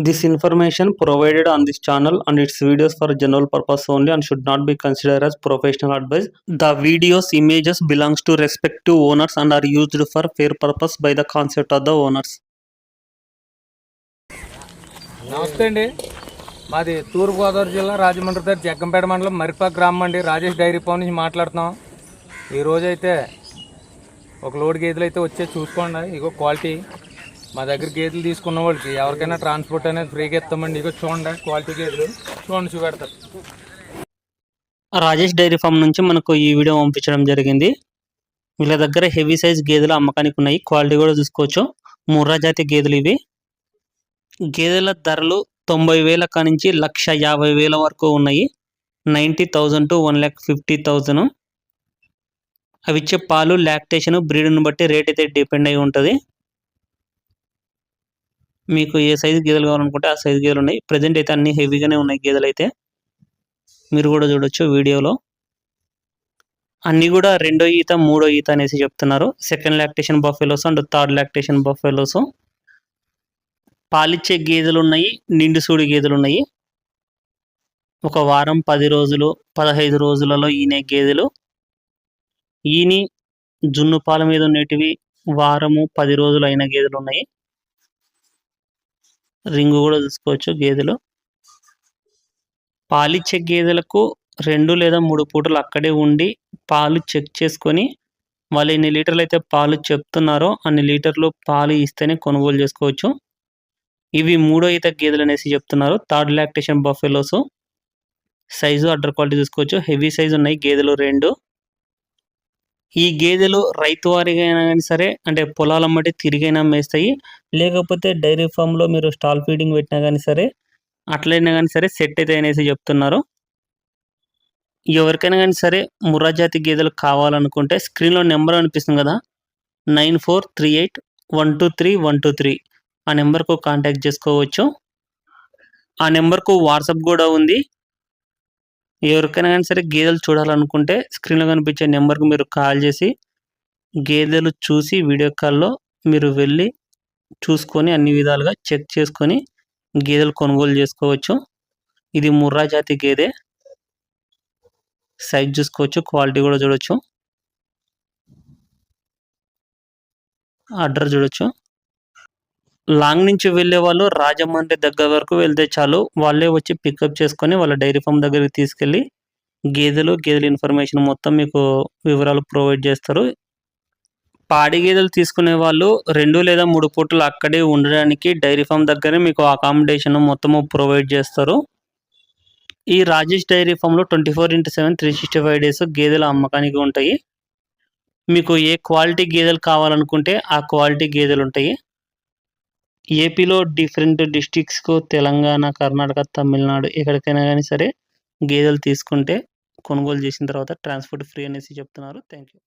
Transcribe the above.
This information provided on this channel and its videos for general purpose only and should not be considered as professional advice. The videos images belongs to respective owners and are used for fair purpose by the concept of the owners. నమస్తే అండి మాది తూర్పుగోదావరి జిల్లా రాజమండ్రి దగ్గర జగ్గంపేట మండలం మరిపా గ్రామం అండి Rajesh dairy farm నుంచి మాట్లాడుతున్నాం ఈ రోజు అయితే ఒక లోడ్ గేదెలు అయితే వచ్చే చూసుకోండి ఇగో క్వాలిటీ మా దగ్గర గేదెలు తీసుకున్న వాళ్ళకి ఎవరికైనా ట్రాన్స్పోర్ట్ అనేది ఫ్రీగా ఇస్తామండి. ఇక చూడండి క్వాలిటీ గేదెలు చూడండి చూపెడతారు రాజేష్ డైరీ ఫామ్ నుంచి మనకు ఈ వీడియో పంపించడం జరిగింది. వీళ్ళ దగ్గర హెవీ సైజ్ గేదెలు అమ్మకానికి ఉన్నాయి. క్వాలిటీ కూడా చూసుకోవచ్చు. ముర్రా జాతి గేదెలు ఇవి. గేదెల ధరలు తొంభై వేల కానించి లక్ష యాభై వేల వరకు ఉన్నాయి. Ninety thousand to one lakh fifty thousand. అవి ఇచ్చే పాలు లాక్టేషన్ బ్రీడ్ని బట్టి రేట్ అయితే డిపెండ్ అయి ఉంటుంది. మీకు ఏ సైజు గేదెలు కావాలనుకుంటే ఆ సైజు గేదెలు ఉన్నాయి. ప్రజెంట్ అయితే అన్ని హెవీగానే ఉన్నాయి గేదెలు అయితే. మీరు కూడా చూడొచ్చు వీడియోలో. అన్నీ కూడా రెండో ఈత మూడో ఈత అనేసి చెప్తున్నారు. Second lactation buffaloes and third lactation buffaloes పాలిచ్చే గేదెలు ఉన్నాయి నిండు సూడి గేదెలు ఉన్నాయి. ఒక వారం పది రోజులు పదహైదు రోజులలో ఈనే గేదెలు. ఈని జున్ను పాల మీద ఉండేటివి వారము పది రోజులు అయిన గేదెలు ఉన్నాయి. రింగు కూడా చూసుకోవచ్చు గేదెలు. పాలిచ్చే గేదెలకు రెండు లేదా మూడు పూటలు అక్కడే ఉండి పాలు చెక్ చేసుకొని వాళ్ళు ఎన్ని లీటర్లు అయితే పాలు చెప్తున్నారో అన్ని లీటర్లు పాలు ఇస్తేనే కొనుగోలు చేసుకోవచ్చు. ఇవి మూడో ఈత గేదెలు అనేసి చెప్తున్నారు. Third lactation buffaloes. Size udder quality చూసుకోవచ్చు. హెవీ సైజు ఉన్నాయి గేదెలు రెండు. ఈ గేదెలు రైతు వారికైనా కానీ సరే అంటే పొలాల మట్టి తిరిగైనా మేస్తాయి. లేకపోతే డైరీ ఫామ్లో మీరు స్టాల్ ఫీడింగ్ పెట్టినా కానీ సరే అట్లయినా కానీ సరే సెట్ అయితే అనేసి చెప్తున్నారు. ఎవరికైనా కానీ సరే ముర్రా జాతి గేదెలు కావాలనుకుంటే స్క్రీన్లో నెంబర్ అనిపిస్తుంది కదా nine four three eight one two three one two three. ఆ నెంబర్కు కాంటాక్ట్ చేసుకోవచ్చు. ఆ నెంబర్కు వాట్సాప్ కూడా ఉంది. ఎవరికైనా కానీ సరే గేదెలు చూడాలనుకుంటే స్క్రీన్లో కనిపించే నెంబర్కి మీరు కాల్ చేసి గేదెలు చూసి వీడియో కాల్లో మీరు వెళ్ళి చూసుకొని అన్ని విధాలుగా చెక్ చేసుకొని గేదెలు కొనుగోలు చేసుకోవచ్చు. ఇది ముర్రా జాతి గేదె. సైజ్ చూసుకోవచ్చు క్వాలిటీ కూడా చూడొచ్చు. అడ్రస్ చూడొచ్చు. లాంగ్ నుంచి వెళ్ళే వాళ్ళు రాజమండ్రి దగ్గర వరకు వెళ్తే చాలు. వాళ్ళే వచ్చి పికప్ చేసుకొని వాళ్ళ డైరీ ఫామ్ దగ్గరికి తీసుకెళ్ళి గేదెలు గేదెల ఇన్ఫర్మేషన్ మొత్తం మీకు వివరాలు ప్రొవైడ్ చేస్తారు. పాడి గేదెలు తీసుకునే వాళ్ళు రెండు లేదా మూడు పూటలు అక్కడే ఉండడానికి డైరీ ఫామ్ దగ్గరే మీకు అకామిడేషన్ మొత్తము ప్రొవైడ్ చేస్తారు. ఈ రాజేష్ డైరీ ఫామ్లో twenty four into seven three sixty five days గేదెల అమ్మకానికి ఉంటాయి. మీకు ఏ క్వాలిటీ గేదెలు కావాలనుకుంటే ఆ క్వాలిటీ గేదెలు ఉంటాయి. ఏపీలో డిఫరెంట్ డిస్టిక్స్కు తెలంగాణ కర్ణాటక తమిళనాడు ఎక్కడికైనా కానీ సరే గేదెలు తీసుకుంటే కొనుగోలు చేసిన తర్వాత ట్రాన్స్పోర్ట్ ఫ్రీ అనేసి చెప్తున్నారు. Thank you